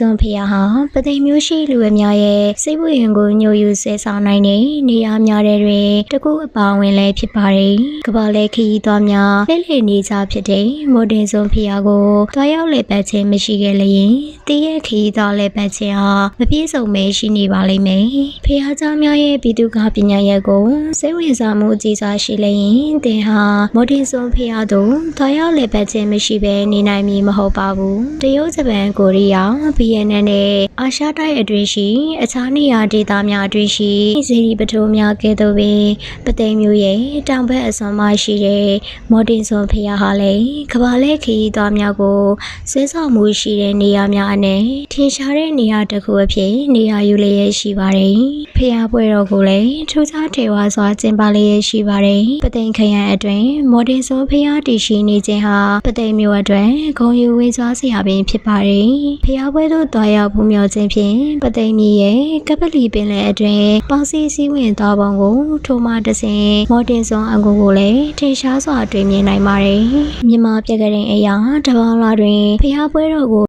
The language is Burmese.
ဇွန်ဖျားဟာပသိမ်မျိုးရှိလူအများရဲ့စိတ်ဝိရင်ကိုညှို့ယူဆဲဆောင်နိုင်တဲ့နေရာများတဲ့တွင်တကူအပါဝင်လည်းဖြစ်ပါတယ်။ကဘာလဲခရီးသွားများလှည့်လည်နေကြဖြစ်တဲ့မိုဒင်ဇွန်ဖျားကိုတွားရောက်လေပတ်ခြင်းမရှိခဲ့လျင်တည်ရဲ့ခရီးသွားလေပတ်ခြင်းဟာမပြည့်စုံမဲရှိနေပါလိမ့်မယ်။ဖျားเจ้าများရဲ့ပြည်သူ့ကပညာရပ်ကိုစိတ်ဝင်စားမှုအကြီးစားရှိလျင်တင်ဟာမိုဒင်ဇွန်ဖျားတို့တွားရောက်လေပတ်ခြင်းမရှိဘဲနေနိုင်မည်မဟုတ်ပါဘူး။တရုတ်ဂျပန်ကိုရီးယား BNN နဲ့အာရှတိုက်အတွင်းရှိ အခြားနေရာဒေသများအတွင်းရှိစီရီပထိုးများကဲ့သို့ပင်ပသိမ်မျိုးရဲ့တောင်ဘက်အစွန်မှရှိတဲ့မော်တင်စွန်ဖျားဟာလည်းကဘာလဲခရီးသွားများကိုဆွဲဆောင်မှုရှိတဲ့နေရာများအနက်ထင်ရှားတဲ့နေရာတစ်ခုအဖြစ်နေရာယူလျက်ရှိပါတယ်။ဖျားပွဲတော်ကိုလည်းထူးခြားထေဝါစွာကျင်းပလျက်ရှိပါတယ်။ပသိမ်ခရိုင်အတွင်းမော်တင်စွန်ဖျားတည်ရှိနေခြင်းဟာပသိမ်မျိုးအတွက်ဂုဏ်ယူဝေးစွာစရာပင်ဖြစ်ပါတယ်။ဖျားပွဲသို့တွားရောက်ဖူးမြော်ခြင်းဖြင့်ပသိမ်မြေရဲ့ကပလီပင်လယ်အတွင်းပေါစီစည်းဝင်သွားပုံကိုထိုမှတစဉ်မော်တင်စွန်အကူကိုလည်းထင်ရှားစွာတွေ့မြင်နိုင်ပါတယ်။မြန်မာပြည်ကရင်အရာတပေါင်းလာတွင်ဖျားပွဲတော်ကို